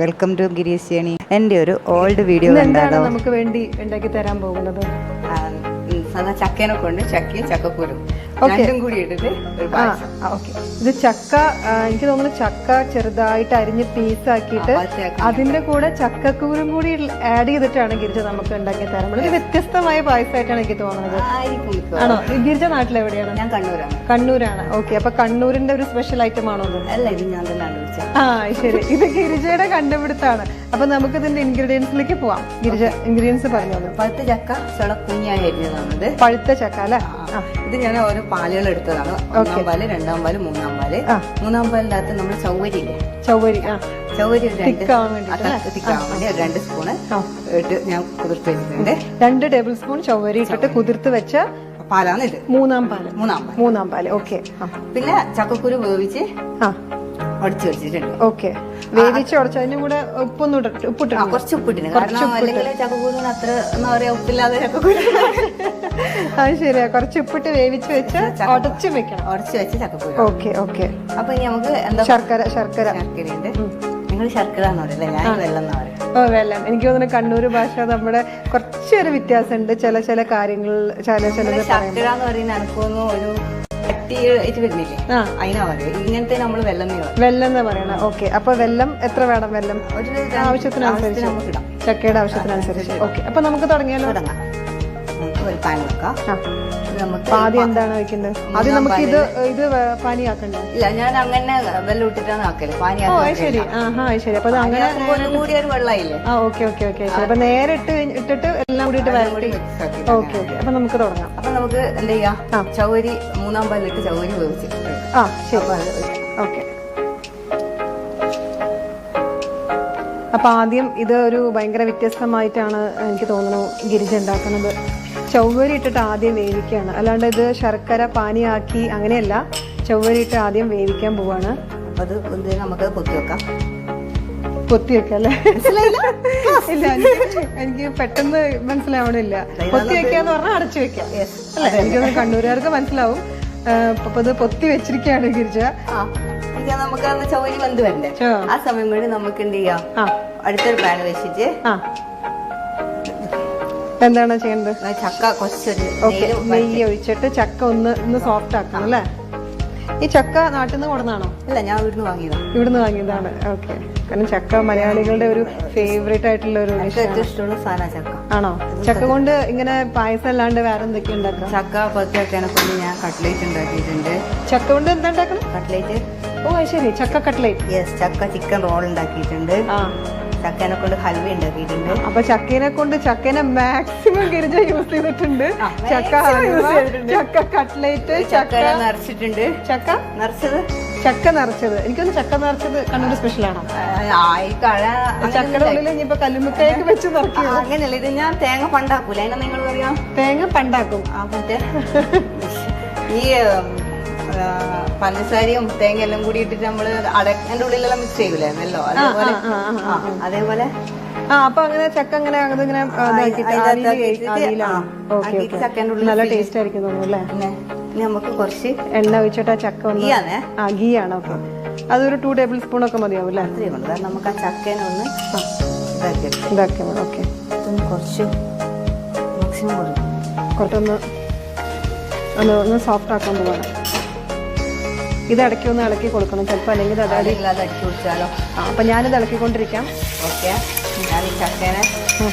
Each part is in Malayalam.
വെൽക്കം ടു ഗിരീഷ് ചേണി എന്റെ ഒരു ഓൾഡ് വീഡിയോ എന്താണ് കണ്ടാലോ നമുക്ക് വേണ്ടി ഉണ്ടാക്കി തരാൻ പോകുന്നത്? സാധാ ചക്കേനെ കൊണ്ട് ചക്കയും ചക്കക്കുരും. രണ്ടും കൂടി ഇട്ടിട്ട് ഒരു പായസം. ഓക്കെ ഇത് ചക്ക എനിക്ക് തോന്നുന്നു ചക്ക ചെറുതായിട്ട് അരിഞ്ഞ് പീസ് ആക്കിയിട്ട് അതിന്റെ കൂടെ ചക്കക്കൂരും കൂടി ആഡ് ചെയ്തിട്ടാണ് ഗിരിജ നമുക്ക് ഉണ്ടാക്കി തരാൻ പോകുന്നത് ഇത് വ്യത്യസ്തമായ പായസമായിട്ടാണ് എനിക്ക് തോന്നുന്നത്. ആണോ? ഗിരിജ നാട്ടിലെവിടെയാണ് ഞാൻ കണ്ണൂരാണ്. കണ്ണൂരാണ്. ഓക്കെ അപ്പൊ കണ്ണൂരിന്റെ ഒരു സ്പെഷ്യൽ ഐറ്റം ആണോ അല്ല ഇത് ഞാൻ ആ ശരി. ഇത് ഗിരിജയുടെ കണ്ടുപിടുത്താണ്. അപ്പൊ നമുക്ക് ഇതിന്റെ ഇൻഗ്രീഡിയൻസിലേക്ക് പോവാം. ഗിരിജ ഇൻഗ്രീഡിയൻസ് പറഞ്ഞോളൂ. പഴുത്ത ചക്ക കുഞ്ഞായി അരിഞ്ഞതാണിത്. പഴുത്ത ചക്ക അല്ലെ? ഇത് ഞാൻ ഓരോ പാലുകൾ എടുത്തതാണ്. ഒന്നാം പാൽ രണ്ടാം പാൽ മൂന്നാം പാൽ. മൂന്നാം പാലിനകത്ത് നമ്മൾ ചൗവരി ചൗവരി രണ്ട് സ്പൂണ്. ഇട്ട് ഞാൻ കുതിർത്ത് വെച്ചിട്ടുണ്ട് രണ്ട് ടേബിൾ സ്പൂൺ ചൗവരി ഇട്ടിട്ട് കുതിർത്ത് വെച്ച പാലാണ് ഇത്. മൂന്നാം പാൽ. മൂന്നാം പാൽ. മൂന്നാം പാൽ ഓക്കെ. പിന്നെ ചക്കക്കുരു വേവിച്ച് ഉടച്ചു ഒടിച്ചു വെച്ചിട്ടുണ്ട്. ഓക്കെ. വേവിച്ച് ഉടച്ചതിന് കൂടെ ഉപ്പൊന്നും ഉപ്പിട്ടിട്ടുണ്ട്. കുറച്ച് ഉപ്പിട്ടിന് കാരണം അല്ലെങ്കിൽ ചക്കക്കുരുവിന് അത്ര എന്താ പറയാ ഉപ്പില്ലാതെ ചക്കക്കുരു. അത് ശരിയാ. കുറച്ച് ഉപ്പിട്ട് വേവിച്ച് വെച്ച് ഉടച്ച് വെക്കണം. ഉടച്ചു വെച്ച് ചക്കക്കുരു. Okay okay. അപ്പൊ ഇനി നമുക്ക് എന്താ ശർക്കര ശർക്കര. ശർക്കരയുണ്ട്. നിങ്ങൾ ശർക്കര എന്ന് പറയല്ലേ? ഞാൻ വെള്ളം എന്നാ പറയാ. ഓ വെള്ളം. എനിക്ക് തോന്നുന്നു കണ്ണൂർ ഭാഷ നമ്മുടെ കുറച്ചൊരു വ്യത്യാസമുണ്ട്. ചില ചില കാര്യങ്ങൾ ചില ചില ശർക്കര എന്ന് പറയുന്ന ഒരു ഇങ്ങനത്തെ നമ്മൾ വെള്ളം വെള്ളം എന്ന് പറയണ. ഓക്കെ. അപ്പൊ വെള്ളം എത്ര വേണം വെള്ളം? ഒരു ആവശ്യത്തിനനുസരിച്ച്. ചക്കയുടെ ആവശ്യത്തിനനുസരിച്ച് ഓക്കെ. അപ്പൊ നമുക്ക് തുടങ്ങിയാലോ? തുടങ്ങാം. പാൻ വെക്കാം ഇത് നമുക്ക് ആദ്യം എന്താണ് വെക്കുന്നത് ആദ്യം നമുക്ക് ഇത് ഇത് പാനിയാക്കണ്ടേ? ഇല്ല ഞാൻ അങ്ങനെ വെള്ളം ഇട്ടിട്ടാണ് ആക്കൽ പാനി ഓ ശരി. ശരി അപ്പൊ അങ്ങനെ കൂടി ഒരു വെള്ളമായില്ലേ ആ ഓക്കെ ഓക്കെ ഓക്കെ. ശരി. അപ്പൊ നേരെ ഇട്ട് ഇട്ടിട്ട് എല്ലാം കൂടിയിട്ട് എല്ലാം കൂടി വരട്ടി. mix okay okay. അപ്പൊ നമുക്ക് തുടങ്ങാം. അപ്പൊ നമുക്ക് എന്ത് ചെയ്യാം? ചൗരി മൂന്നാം പാലിട്ട് ചൗരി വേവിച്ചിട്ട് ആ ശരി. ഓക്കെ. അപ്പൊ ആദ്യം ഇത് ഒരു ഭയങ്കര വ്യത്യസ്തമായിട്ടാണ് എനിക്ക് തോന്നുന്നു ഗിരിജ ഉണ്ടാക്കുന്നത്. ചൗവരി ഇട്ടിട്ട് ആദ്യം വേവിക്കുകയാണ്. അല്ലാണ്ട് ഇത് ശർക്കര പാനിയാക്കി അങ്ങനെയല്ല. ചൗവരി ഇട്ട് ആദ്യം വേവിക്കാൻ പോവാണ്. അത് നമുക്ക് പൊത്തി വെക്കാം. പൊത്തി വെക്കല്ലേ ഇല്ല എനിക്ക് പെട്ടെന്ന് മനസ്സിലാവണില്ല. പൊത്തി വെക്കാന്ന് പറഞ്ഞാൽ അടച്ചു വെക്കാം. എനിക്ക് എനിക്കൊന്ന് കണ്ണൂരുകാർക്ക് മനസ്സിലാവും. അപ്പൊ ഇത് പൊത്തി വെച്ചിരിക്കുകയാണ് ഗിരിജ. നമുക്ക് ചൊവ്വരി വന്ന് വരണ്ടേ? ആ. സമയം കൊണ്ട് നമുക്ക് എന്ത് ചെയ്യാം? അടുത്തൊരു പാൻ വെച്ചിട്ട് എന്താണ് ചെയ്യേണ്ടത്? ചക്ക കൊച്ചൊരു ഓക്കെ നെയ്യ് ഒഴിച്ചിട്ട് ചക്ക ഒന്ന് ഒന്ന് സോഫ്റ്റ് ആക്കണം അല്ലേ? ഈ ചക്ക നാട്ടിൽ നിന്ന് കൊടുന്നാണോ അല്ല ഞാൻ ഇവിടുന്ന് വാങ്ങിയതാണ് ഇവിടുന്ന് വാങ്ങിയതാണ്. ഓക്കെ. കാരണം ചക്ക മലയാളികളുടെ ഒരു ഫേവറേറ്റ് ആയിട്ടുള്ള ഒരു ഇഷ്ടമുള്ള സാധന ചക്ക. ആണോ? ചക്ക കൊണ്ട് ഇങ്ങനെ പായസം അല്ലാണ്ട് വേറെ എന്തൊക്കെ ഉണ്ടാക്കാം ചക്ക പൊത്തിയൊക്കെ കൊണ്ട് ഞാൻ കട്ട്ലേറ്റ് ഉണ്ടാക്കിയിട്ടുണ്ട്. ചക്ക കൊണ്ട് എന്താ ഉണ്ടാക്കണം? കട്ട്ലേറ്റ് ഓ ശരി. ചക്ക കട്ട്ലേറ്റ് യെസ് ചക്ക ചിക്കൻ റോൾ ഉണ്ടാക്കിയിട്ടുണ്ട്. ആ. ചക്കേനെ കൊണ്ട് ഹൽവ ഉണ്ട് വീടിന്റെ അപ്പൊ ചക്കേനെ കൊണ്ട് ചക്കേനെ മാക്സിമം ഗിരിജ യൂസ് ചെയ്തിട്ടുണ്ട്. ചക്ക ഹൽവ ചക്ക കട്ട്ലേറ്റ് ചക്ക നിറച്ചിട്ടുണ്ട്. ചക്ക? നിറച്ചത്? ചക്ക നിറച്ചത്. എനിക്കൊന്ന് ചക്ക നിറച്ചത് കണ്ണൂർ സ്പെഷ്യൽ ആണോ? ചക്കയുടെ ഉള്ളിൽ ഇനിയിപ്പോ കല്ലുമുക്കയൊക്കെ വെച്ച് നിറക്കി അങ്ങനെയല്ല ഇത് ഞാൻ തേങ്ങ പണ്ടാക്കൂല? അതിനെ നിങ്ങൾ പറയാം. തേങ്ങ പണ്ടാക്കും. ആ മറ്റേ ഈ പഞ്ചസാരയും തേങ്ങ എല്ലാം കൂടി ഇട്ടിട്ട് നമ്മൾ അടക്കന്റെ ഉള്ളിലെല്ലാം മിക്സ് ചെയ്യൂലേ? നെല്ലോ അതേപോലെ? ആ, അതേപോലെ? ആ അപ്പൊ അങ്ങനെ ചക്ക അങ്ങനെ അതിങ്ങനെ ആക്കിയിട്ട് ഉള്ളിൽ നല്ല ടേസ്റ്റ് ആയിരിക്കും തോന്നുന്നു അല്ലേ? പിന്നെ ഇനി നമുക്ക് കുറച്ച് എണ്ണ ഒഴിച്ചിട്ട് ആ ചക്ക ഒന്ന് ആ ഗീ ആണ് ഓക്കെ. അതൊരു ടു ടേബിൾ സ്പൂൺ ഒക്കെ മതിയാവും അല്ലേ? ഉണ്ട് കാരണം നമുക്ക് ആ ചക്കേനെ ഒന്ന് ഓക്കെ. ഇതൊന്ന് കുറച്ച് മാക്സിമം കൊടുക്കും കുറച്ചൊന്ന് ഒന്ന് ഒന്ന് സോഫ്റ്റ് ആക്കാൻ പോവാണ്. ഇത് ഇടയ്ക്ക് ഒന്ന് ഇളക്കി കൊടുക്കണം. ചിലപ്പോൾ അല്ലെങ്കിൽ അത് അടി ഇല്ലാതെ അടിച്ചു കുടിച്ചാലോ ആ അപ്പം ഞാനിത് ഇളക്കിക്കൊണ്ടിരിക്കാം. ഓക്കെ. ഞാൻ ഈ ചക്കേനെ ഉം.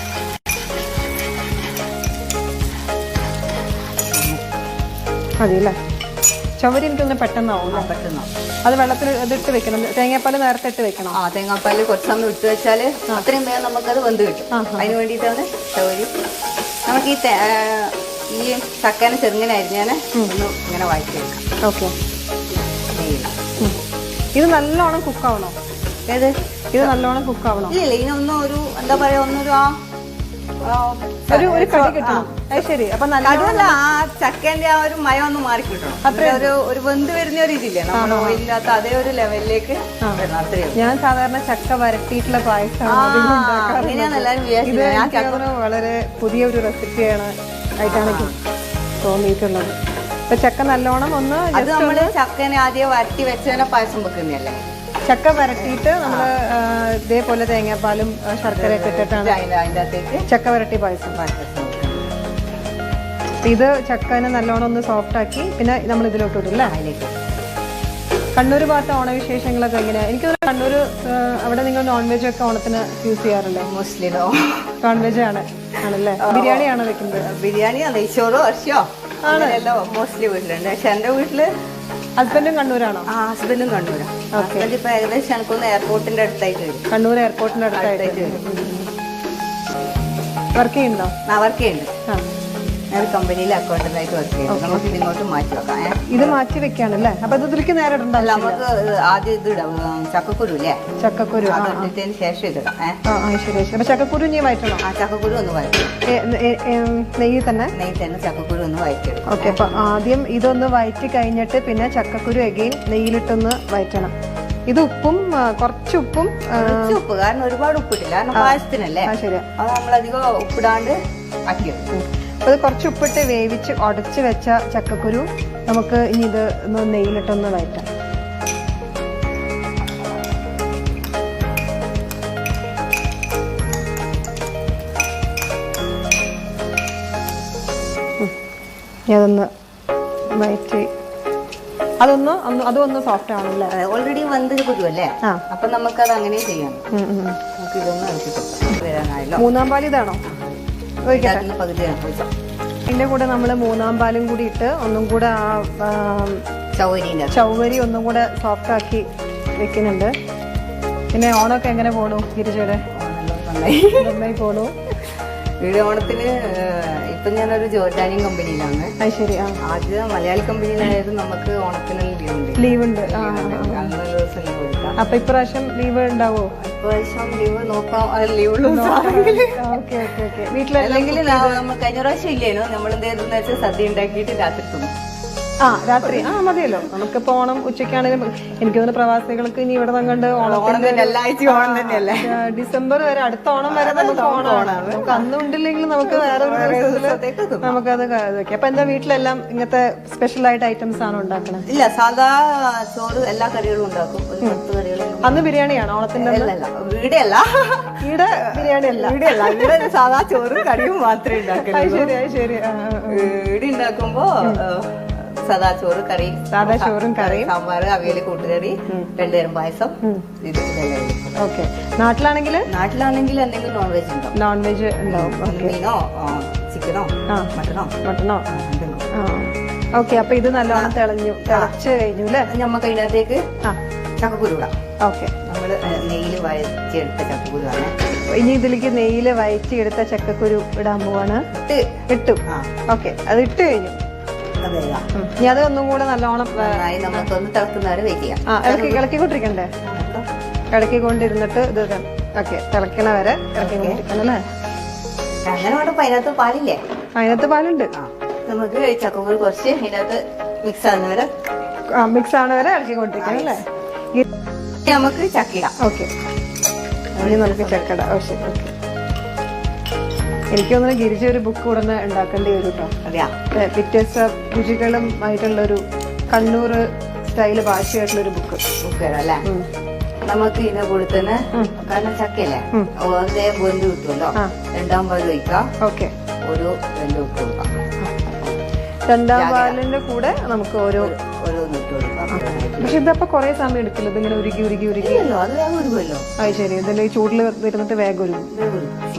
ചവരി എനിക്കൊന്ന് പെട്ടെന്നാവും പെട്ടെന്ന് അത് വെള്ളത്തിൽ ഇതിട്ട് വെക്കണം. തേങ്ങാപ്പാൽ നേരത്തെ ഇട്ട് വെക്കണം. ആ തേങ്ങാപ്പാൽ കുറച്ച് സമയം ഇട്ട് വെച്ചാൽ അത്രയും വേഗം നമുക്കത് വെന്ത് കിട്ടും. അതിന് വേണ്ടിയിട്ടാണ് ചവരി. നമുക്ക് ഈ ഈ ചക്കേനെ ചെറുങ്ങനെ ഞാൻ ഒന്ന് ഇങ്ങനെ വഴറ്റിയെടുക്കാം. ഓക്കെ. ഇത് നല്ലോണം കുക്കാവണോ ഏത്? ഇത് നല്ലോണം കുക്കാവണം ഇല്ല ഇതിനൊന്നും ഒരു എന്താ പറയാ ഒന്നൊരു ആ ഒരു ഒരു കടി കിട്ടണം. അത് ശരി. അപ്പൊ നല്ല കടുവല്ല ആ ചക്കേന്റെ ആ ഒരു മയം ഒന്ന് മാറി കിട്ടണം അത്ര ഒരു ഒരു വെന്ത് വരുന്ന ഒരു ഇതില്ലേ നമ്മൾ ഓയിലില്ലാത്ത അതേ ഒരു ലെവലിലേക്ക് ഞാൻ സാധാരണ ചക്ക വരട്ടിയിട്ടുള്ള പായസമാണ് വളരെ പുതിയ ഒരു റെസിപ്പിയാണ് ആയിട്ടാണ് തോന്നിയിട്ടുള്ളത്. അപ്പൊ ചക്ക നല്ലോണം ഒന്ന് അത് നമ്മൾ ചക്കനെ ആദ്യം വരട്ടി വെച്ചതിനെ പായസം വെക്കുന്നതല്ലേ? ചക്ക വരട്ടിയിട്ട് നമ്മൾ ഇതേപോലെ തേങ്ങാപ്പാലും ശർക്കര ശർക്കരയൊക്കെ ഇട്ടിട്ടാണ് അതിന്റെ അതിന്റെ അകത്തേക്ക് ചക്ക വരട്ടി പായസം. പായസം ഇത് ചക്കനെ നല്ലോണം ഒന്ന് സോഫ്റ്റ് ആക്കി പിന്നെ നമ്മൾ ഇതിലോട്ട് ഇടില്ല അതിലേക്ക്. കണ്ണൂർ ഭാഗത്തെ ഓണവിശേഷങ്ങളൊക്കെ എങ്ങനെയാ? എനിക്ക് കണ്ണൂർ അവിടെ നിങ്ങൾ നോൺ വെജ് ഒക്കെ ഓണത്തിന് യൂസ് ചെയ്യാറില്ലേ മുസ്ലിമോ നോൺ വെജ് ആണ് ആണല്ലേ? ബിരിയാണിയാണ് വെക്കുന്നത്? ബിരിയാണിയോ നെയ്ച്ചോറോ ഇറച്ചിയോ അങ്ങനെയല്ലോ മോസ്റ്റ്ലി വീട്ടിലുണ്ട്. പക്ഷെ എന്റെ വീട്ടിൽ ഹസ്ബൻഡും കണ്ണൂരാണോ? ആ ഹസ്ബൻഡും കണ്ണൂരാണ് ഹസ്ബൻഡ് ഇപ്പൊ ഏകദേശം എനിക്കൊന്ന് എയർപോർട്ടിന്റെ അടുത്തായിട്ട് വരും. കണ്ണൂർ എയർപോർട്ടിന്റെ അടുത്തായിട്ട് വരും. വർക്ക് ചെയ്യുന്നുണ്ടോ? ആ വർക്ക് ചെയ്യുന്നുണ്ട്. ഞാൻ കമ്പനിയിൽ അക്കൗണ്ടന്റായിട്ട് വർക്ക് ചെയ്യുന്നു. നമുക്ക് ഇതിങ്ങോട്ട് മാറ്റി വെക്കാം ഏ? ഇത് മാറ്റി വെക്കാണല്ലേ അപ്പൊ ഇത് ഇതിലേക്ക് നേരെ അല്ല ഇടണ്ടല്ലോ നമുക്ക് ആദ്യം ഇത് ഇടാം. ഉം, ചക്കക്കുരു അല്ലേ ചക്കക്കുരു ആ അത് ഇട്ടതിന് ശേഷം ഇതിടാം ഏ? ആ ആ, ശരി ശരി. അപ്പൊ ചക്കക്കുരു ഇനി വായിക്കണം ആ ചക്കക്കുരു ഒന്ന് വായിക്കും നെയ്യ് തന്നെ? നെയ്യ് തന്നെ ചക്കക്കുരു ഒന്ന് വഴറ്റിയെടുക്കും ഓക്കെ അപ്പൊ ആദ്യം ഇതൊന്ന് വയറ്റി കഴിഞ്ഞിട്ട് പിന്നെ ചക്കക്കുരു എഗെയിൻ നെയ്യിലിട്ടൊന്ന് വയറ്റണം. ഇത് ഉപ്പും ആ, കുറച്ച് ഉപ്പും ആ, കുറച്ച് ഉപ്പ് കാരണം ഒരുപാട് ഉപ്പിട്ടില്ല. കാരണം പായസത്തിനല്ലേ? ആ ശരിയാ അത് നമ്മളധികം ഉപ്പിടാണ്ട് ആക്കിയെടുക്കും. ഇത് കുറച്ച് ഉപ്പിട്ട് വേവിച്ച് ഉടച്ച് വെച്ച ചക്കക്കുരു നമുക്ക് ഇനി ഇത് ഒന്ന് നെയ്യിലിട്ടൊന്ന് വയറ്റാം അതൊന്ന് വയറ്റി അതൊന്ന് ഒന്ന് അതൊന്ന് സോഫ്റ്റ് ആണല്ലേ ഓൾറെഡി ആ. അപ്പൊ നമുക്കത് അങ്ങനെ ചെയ്യാം. നമുക്ക് ഇതൊന്ന് മൂന്നാം പാൽ ഇതാണോ? ഒഴിക്കട്ടെ കൂടെ നമ്മൾ മൂന്നാം പാലും കൂടി ഇട്ട് ഒന്നും കൂടെ ആ ചൗവരീന്റെ ചൗവരി ഒന്നും കൂടെ സോഫ്റ്റ് ആക്കി വെക്കുന്നുണ്ട്. പിന്നെ ഓണമൊക്കെ എങ്ങനെ പോണു ഗിരിജയുടെ? നന്നായി പോണു. വീട് ഓണത്തിന് ഇപ്പൊ ഞാനൊരു ജോർഡാനിയൻ കമ്പനിയിലാണ്. അത് ശരി ആദ്യ മലയാളി കമ്പനിയിലായത് നമുക്ക് ഓണത്തിന് ലീവ് ഉണ്ട്. ലീവ് ഉണ്ട് അപ്പൊ ഇപ്രാവശ്യം ലീവ് ഉണ്ടാവോ? ഇപ്രാവശ്യം ലീവ് നോക്കാം. ലീവ് ഓക്കെ ഓക്കെ ഓക്കെ വീട്ടിലെല്ലാം അല്ലെങ്കിൽ നമ്മൾ കഴിഞ്ഞ പ്രാവശ്യം ഇല്ലേനോ? നമ്മൾ എന്ത് ചെയ്തെന്ന് വെച്ചാൽ സദ്യ ഉണ്ടാക്കിയിട്ട് രാത്രി തിന്നു. ആ രാത്രി. ആ മതിയല്ലോ. നമുക്ക് ഓണം ഉച്ചയ്ക്കാണെങ്കിലും എനിക്ക് തോന്നുന്നു പ്രവാസികൾക്ക് ഇനി ഇവിടെ കണ്ട് ഓണം ഡിസംബർ വരെ അടുത്ത ഓണം വരെ നമുക്ക് ഓണമാണ് നമുക്ക് അന്ന് ഉണ്ടില്ലെങ്കിൽ നമുക്ക് വേറെ ഒരു. നമുക്കത് വെക്കാം അപ്പൊ എന്താ വീട്ടിലെല്ലാം ഇങ്ങനത്തെ സ്പെഷ്യൽ ആയിട്ട് ഐറ്റംസ് ആണ് ഉണ്ടാക്കണത് ഇല്ല സാധാ ചോറ് എല്ലാ കറികളും ഉണ്ടാക്കും. അന്ന് ബിരിയാണിയാണ് ഓണത്തിന്റെ അന്ന്? അല്ല വീട് ബിരിയാണി അല്ല വീടെയല്ല ഇവിടെ സാധാ ചോറും കറിയും മാത്രമേ ഉണ്ടാക്കൂ ശരി ശരി. വീട് ഉണ്ടാക്കുമ്പോ സാദാ ചോറ് കറി സാധാ ചോറും കറിയും. സാമ്പാർ അവിയൽ കൂട്ടുകറി രണ്ടുതരം പായസം. ഓക്കെ. നാട്ടിലാണെങ്കിൽ നാട്ടിലാണെങ്കിൽ എന്തെങ്കിലും നോൺ വെജ് ഉണ്ടോ നോൺ വെജ് ഉണ്ടാവും മീനോ ചിക്കനോ മട്ടനോ? മട്ടനോ? ഓക്കെ അപ്പൊ ഇത് നല്ലോണം തിളഞ്ഞു തിളച്ച് കഴിഞ്ഞു അല്ലേ? നമുക്ക് അതിനകത്തേക്ക് ആ. ചക്കക്കുരു ഇടാം. ഓക്കെ. നമ്മൾ നെയ്യിൽ വഴച്ചെടുത്ത ചക്കക്കുരു ആണ്. ഇനി ഇതിലേക്ക് നെയ്യിൽ വയറ്റി എടുത്ത ചക്കക്കുരു ഇടാൻ പോവാണ്. ഇട്ട്. ഓക്കെ അത് ഇട്ട് കഴിഞ്ഞു. ഉം. ഇനി അത് ഒന്നും കൂടെ നല്ലോണം നന്നായി നമുക്കൊന്ന് തിളക്കുന്നവരെ വെയിറ്റ് ചെയ്യാം. ആ ഇളക്കി ഇളക്കിക്കൊണ്ടിരിക്കണ്ടേ? ഇളക്കിക്കൊണ്ടിരുന്നിട്ട് ഇത് ഓക്കെ തിളക്കണ വരെ ഇളക്കിക്കൊണ്ടിരിക്കണം അല്ലേ? അങ്ങനെ വേണ്ടപ്പോ അതിനകത്ത് പാലില്ലേ? അതിനകത്ത് പാലുണ്ട്. നമുക്ക് ചക്കക്കുരു കുറച്ച് അതിനകത്ത് മിക്സ് ആകുന്നവരെ വരെ മിക്സ് ആവണ വരെ ഇളക്കിക്കൊണ്ടിരിക്കണം അല്ലേ? നമുക്ക് ചക്കിട. ഓക്കെ. ഇനി നമുക്ക് ചക്കട. ഓ ശരി ഓക്കെ. എനിക്ക് തോന്നുന്നു ഗിരിജ ഒരു ബുക്ക് ഉടനെ ഉണ്ടാക്കേണ്ടി വരും കേട്ടോ അതെയാ? വ്യത്യസ്ത രുചികളും ആയിട്ടുള്ളൊരു കണ്ണൂർ സ്റ്റൈൽ ഭാഷയായിട്ടുള്ളൊരു ബുക്ക് ബുക്ക് അല്ലേ? നമുക്ക് ഇതിനെ കൊടുത്തന്നെ തന്നെ കാരണം ചക്കയല്ലേ? ഓരോ ബന്ധു കിട്ടുമല്ലോ. രണ്ടാം പാൽ ഒഴിക്കാം. ഓക്കെ. ഒരു രണ്ട് ബുക്ക് കൊടുക്കാം. രണ്ടാം പാലിന്റെ കൂടെ നമുക്ക് ഓരോ പക്ഷെ ഇതപ്പോ കൊറേ സമയം എടുക്കില്ല? ഇതിങ്ങനെ ഉരുകി ഉരുകി ഉരുകി. അത് ശരി. ഇതിൽ ചൂടിൽ ഇരുന്നിട്ട് വേഗം ഒരു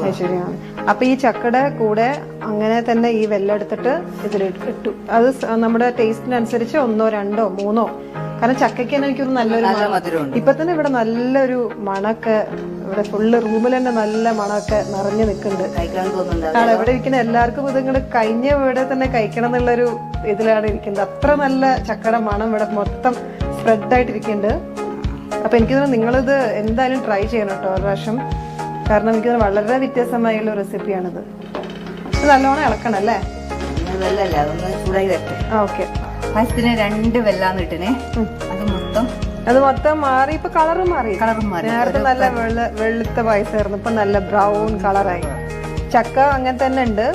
അത് ശരിയാണ്. അപ്പൊ ഈ ചക്കയുടെ കൂടെ അങ്ങനെ തന്നെ ഈ വെള്ളം എടുത്തിട്ട് ഇതിൽ ഇട്ടു. അത് നമ്മുടെ ടേസ്റ്റിനനുസരിച്ച് ഒന്നോ രണ്ടോ മൂന്നോ. കാരണം ചക്കയ്ക്ക് തന്നെ എനിക്കൊരു നല്ലൊരു ഇപ്പൊ തന്നെ ഇവിടെ നല്ലൊരു മണൊക്കെ ഇവിടെ ഫുള്ള് റൂമിൽ തന്നെ നല്ല മണമൊക്കെ നിറഞ്ഞു നിൽക്കുന്നുണ്ട്. ആണ് ഇവിടെ ഇരിക്കുന്ന എല്ലാവർക്കും ഇത് ഇങ്ങോട്ട് കഴിഞ്ഞ ഇവിടെ തന്നെ കഴിക്കണം എന്നുള്ളൊരു ഇതിലാണ് ഇരിക്കുന്നത്. അത്ര നല്ല ചക്കയുടെ മണം ഇവിടെ മൊത്തം സ്പ്രെഡ് ആയിട്ടിരിക്കുന്നുണ്ട്. അപ്പൊ എനിക്ക് തോന്നുന്നു നിങ്ങളിത് എന്തായാലും ട്രൈ ചെയ്യണം കേട്ടോ ഒരു പ്രാവശ്യം. കാരണം എനിക്ക് തോന്നുന്നു വളരെ വ്യത്യസ്തമായുള്ള റെസിപ്പിയാണിത് ഇത് നല്ലോണം ഇളക്കണം അല്ലേ? അതൊന്ന് ചൂടായി ഓക്കെ ഫസ്റ്റിന് രണ്ട് വെല്ലാന്ന് ഇട്ടിനെ. അത് മൊത്തം മാറി. ഇപ്പൊ കളറ് മാറി. കളറും മാറി. നേരത്തെ നല്ല വെള്ള വെളുത്ത പായസമായിരുന്നു ഇപ്പൊ നല്ല ബ്രൗൺ കളറായി ചക്ക അങ്ങനെ തന്നെ ഉണ്ട്.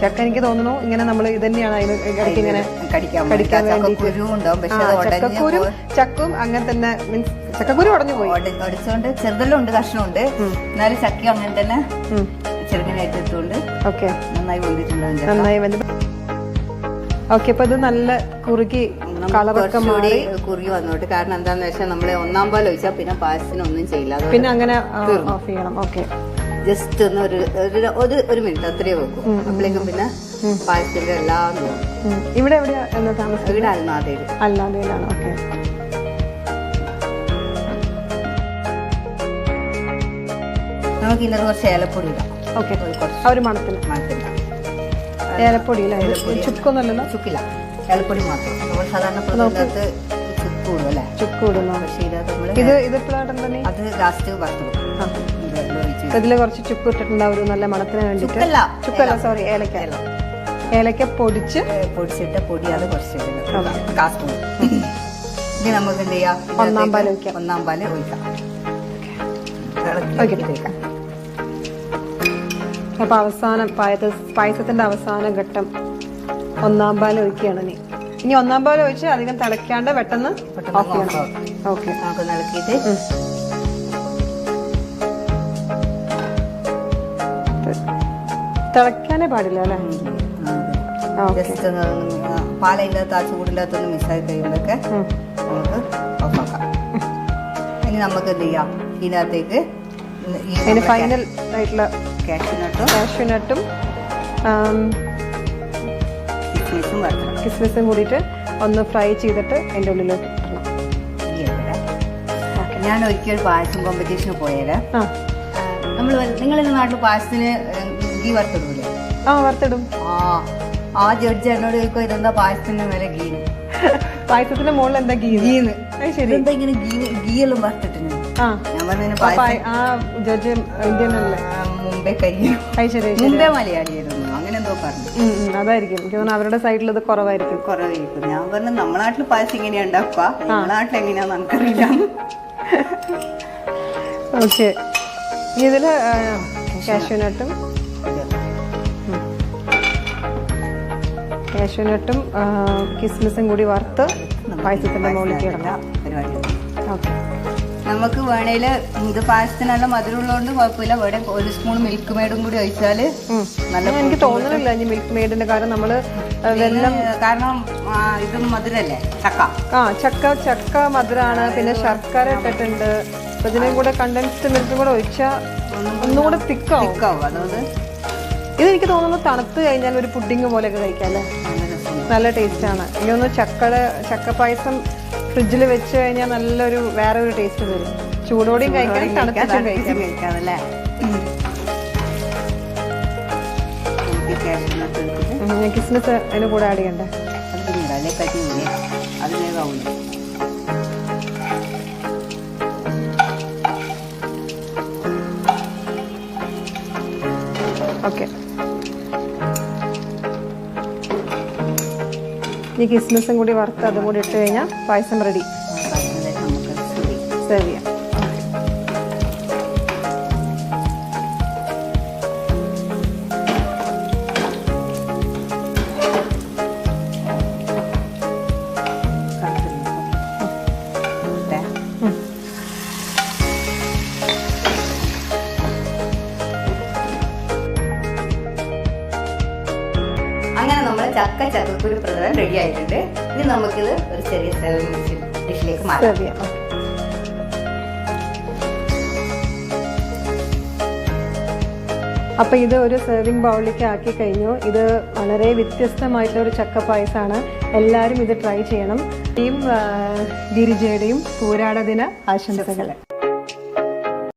ചക്ക എനിക്ക് തോന്നുന്നു ഇങ്ങനെ നമ്മൾ ഇത് തന്നെയാണ് അതിന് ഇടയ്ക്ക് ഇങ്ങനെ കടിക്കാൻ വേണ്ടിയിട്ട്. ചക്കക്കുരും ചക്കും അങ്ങനെ തന്നെ മീൻസ് ചക്കക്കുരു ഉടഞ്ഞു പോയി. ഉടച്ചുകൊണ്ട് ചെറുതെല്ലാം ഉണ്ട് കഷ്ണമുണ്ട്. എന്നാലും ചക്കയും അങ്ങനെ തന്നെ ചെറുങ്ങനായിട്ട് ഇട്ടുകൊണ്ട് ഓക്കെ. നന്നായി ചക്ക. നന്നായി വന്നു ഓക്കെ അപ്പൊ ഇത് നല്ല കുറുകി കളറൊക്കെ മാറി. കുറുകി വന്നോട്ട്. കാരണം എന്താന്ന് വെച്ചാൽ നമ്മളെ ഒന്നാം പാൽ ഒഴിച്ചാൽ പിന്നെ പായസത്തിന് ഒന്നും ചെയ്യില്ല. അതുകൊണ്ട് പിന്നെ അങ്ങനെ ഓഫ് ചെയ്യണം. ഓക്കെ ജസ്റ്റ് ഒന്ന് ഒരു ഒരു- ഒരു മിനിറ്റ് അത്രയേ വെക്കും. അപ്പോഴേക്കും പിന്നെ പായസത്തിന്റെ എല്ലാം ഇവിടെ എവിടെയാ താമസം ഇവിടെ അൽനാഥയിൽ അല്ലാതെയാണ് ഓക്കെ നമുക്ക് ഇന്നത് കുറച്ച് ഏലപ്പൊടി ഇടാം. ഓക്കെ ഒരു മണത്തിന്. മണത്തില്ല ഏലപ്പൊടി അല്ലേ ചുക്കൊന്നുമല്ലല്ലോ? ചുക്കില്ല. ഏലപ്പൊടി മാത്രം. സാധാരണ പ്രദേശത്ത് ചുക്ക് ഇടും അല്ലേ? ചുക്ക് ഇടുന്നു പക്ഷേ ഇതിനകത്ത് നമ്മൾ ഇത് ഇത് എപ്പോഴാണ് തന്നെ അത് ലാസ്റ്റ് ഇതിൽ കുറച്ച് ചുക്ക് ഇട്ടിട്ടുണ്ടാവും നല്ല മണത്തിന് വേണ്ടിട്ട് ചുക്കല്ല. സോറി ഏലക്ക. ഏലക്ക പൊടിച്ച് പൊടിച്ചിട്ട് പൊടിയാതെ കുറച്ച് ഇനി നമുക്ക് എന്ത് ചെയ്യാം? ഒന്നാം പാൽ ഒഴിക്കാം. ഒന്നാം പാൽ ഒഴിക്കാം. അപ്പൊ അവസാനം പായസ പായസത്തിന്റെ അവസാന ഘട്ടം ഒന്നാം പാൽ ഒഴിക്കുകയാണ് ഇനി ഇനി ഒന്നാം പോലെ ഒഴിച്ച് അധികം തിളയ്ക്കാണ്ട് പെട്ടെന്ന് ഓഫ് ചെയ്യണം. ഓക്കെ നമുക്ക് തിളയ്ക്കാനേ പാടില്ല അല്ലേ? പാലയില്ലാത്ത ജസ്റ്റ് ഒന്ന് പാലില്ലാത്ത ആ ചൂടില്ലാത്തൊന്ന് മിസ്സായി കഴിയുമ്പോഴൊക്കെ. നമുക്ക് ഓഫാക്കാം ഇനി നമുക്ക് എന്ത് ചെയ്യാം? ഇതിനകത്തേക്ക് ഫൈനൽ ആയിട്ടുള്ള കാഷ്യൂനട്ടും കാഷ്യൂനട്ടും കിസ്മിസും വറുക്കണം കിസ്മിസും കൂടിയിട്ട് ഒന്ന് ഫ്രൈ ചെയ്തിട്ട് അതിന്റെ ഉള്ളിലോട്ട് ഇടണം. ഞാൻ ഒരിക്കൽ പായസം കോമ്പറ്റീഷന് പോയത് നമ്മൾ നിങ്ങളുടെ നാട്ടിൽ പായസത്തിന് ഗീ വറുത്തിടൂലേ? ആ വറുത്തിടും. ആ ആ ജഡ്ജ് എന്നോട് ചോദിക്കോ ഇതെന്താ പായസത്തിന് മേലെ ഗീന് പായസത്തിന്റെ മുകളിൽ എന്താ ഗീ ഗീന്ന്. ശരി. ഇതെന്താ ഇങ്ങനെ ഗീ ഗീയെല്ലാം വറുത്തിട്ടുണ്ട് ഞാൻ ജഡ്ജ് ഇന്ത്യൻ അല്ലേ? ശരി ശരി. മുമ്പേ മലയാളിയായിരുന്നു. എന്തോ പറഞ്ഞു. അതായിരിക്കും. തോന്നുന്നു അവരുടെ സൈഡിൽ ഇത് കുറവായിരിക്കും. കുറവായിരിക്കും. ഞാൻ പറഞ്ഞു നമ്മുടെ നാട്ടിൽ പായസം എങ്ങനെയാ അപ്പ? നമ്മുടെ നാട്ടിൽ എങ്ങനെയാന്ന് നമുക്കറിയില്ല ഓക്കെ ഇതിൽ കാഷ്യൂനട്ടും കാഷ്യൂനട്ടും കിസ്മിസും കൂടി വറുത്ത് പായസത്തിന്റെ മുകളിലേക്ക് ഇടണം. നമുക്ക് വേണേൽ ഇത് പായസത്തിനല്ല മധുരമുള്ളതുകൊണ്ട് കുഴപ്പമില്ല. വേണേ ഒരു സ്പൂൺ മിൽക്ക് മേഡും കൂടി ഒഴിച്ചാൽ നല്ല എനിക്ക് തോന്നുന്നില്ല ഇനി മിൽക്ക് മെയ്ഡിന്റെ കാരണം നമ്മൾ വെല്ലം വെള്ളം കാരണം ഇത് മധുരല്ലേ? ചക്ക. ആ ചക്ക ചക്ക മധുരാണ്. പിന്നെ ശർക്കര ഇട്ടിട്ടുണ്ട്. അപ്പൊ ഇതിനും കൂടെ കണ്ടൻസ്ഡ് മിൽക്കും കൂടെ ഒഴിച്ചാൽ ഒന്നുകൂടെ തിക്കാവും. തിക്കാവും. അതുകൊണ്ട് ഇത് എനിക്ക് തോന്നുന്നു തണുത്ത് കഴിഞ്ഞാൽ ഒരു പുഡിങ് പോലെയൊക്കെ കഴിക്കാം അല്ലേ? നല്ല ടേസ്റ്റാണ് ഇനി ടേസ്റ്റ് ആണ്. എനിക്ക് തോന്നുന്നു ചക്കയുടെ ചക്ക പായസം ഫ്രിഡ്ജിൽ വെച്ച് കഴിഞ്ഞാൽ നല്ലൊരു വേറെ ഒരു ടേസ്റ്റ് വരും. ചൂടോടെയും കഴിക്കാം തണുപ്പിച്ചും കഴിക്കാം അല്ലേ കിസ്മിസ് അതിന് കൂടെ ആഡ് ചെയ്യണ്ടേ? അത് ഓക്കെ ഈ കിസ്മിസും കൂടി വറുത്ത് അതും കൂടി ഇട്ട് കഴിഞ്ഞാൽ പായസം റെഡി അങ്ങനെ നമ്മൾ ചക്ക ചക്കക്കുരു പ്രകടനം റെഡി ആയിട്ടുണ്ട്. ഇനി നമുക്കിത് ഒരു ചെറിയ ഡിഷിലേക്ക് മാറ്റാം. സെർവ് ചെയ്യാം. അപ്പൊ ഇത് ഒരു സെർവിങ് ബൗളിലേക്ക് ആക്കി കഴിഞ്ഞു. ഇത് വളരെ വ്യത്യസ്തമായിട്ടുള്ള ഒരു ചക്ക പായസമാണ് എല്ലാവരും ഇത് ട്രൈ ചെയ്യണം. ടീം ഗിരിജയുടെയും പൂരാട ദിന ആശംസകൾ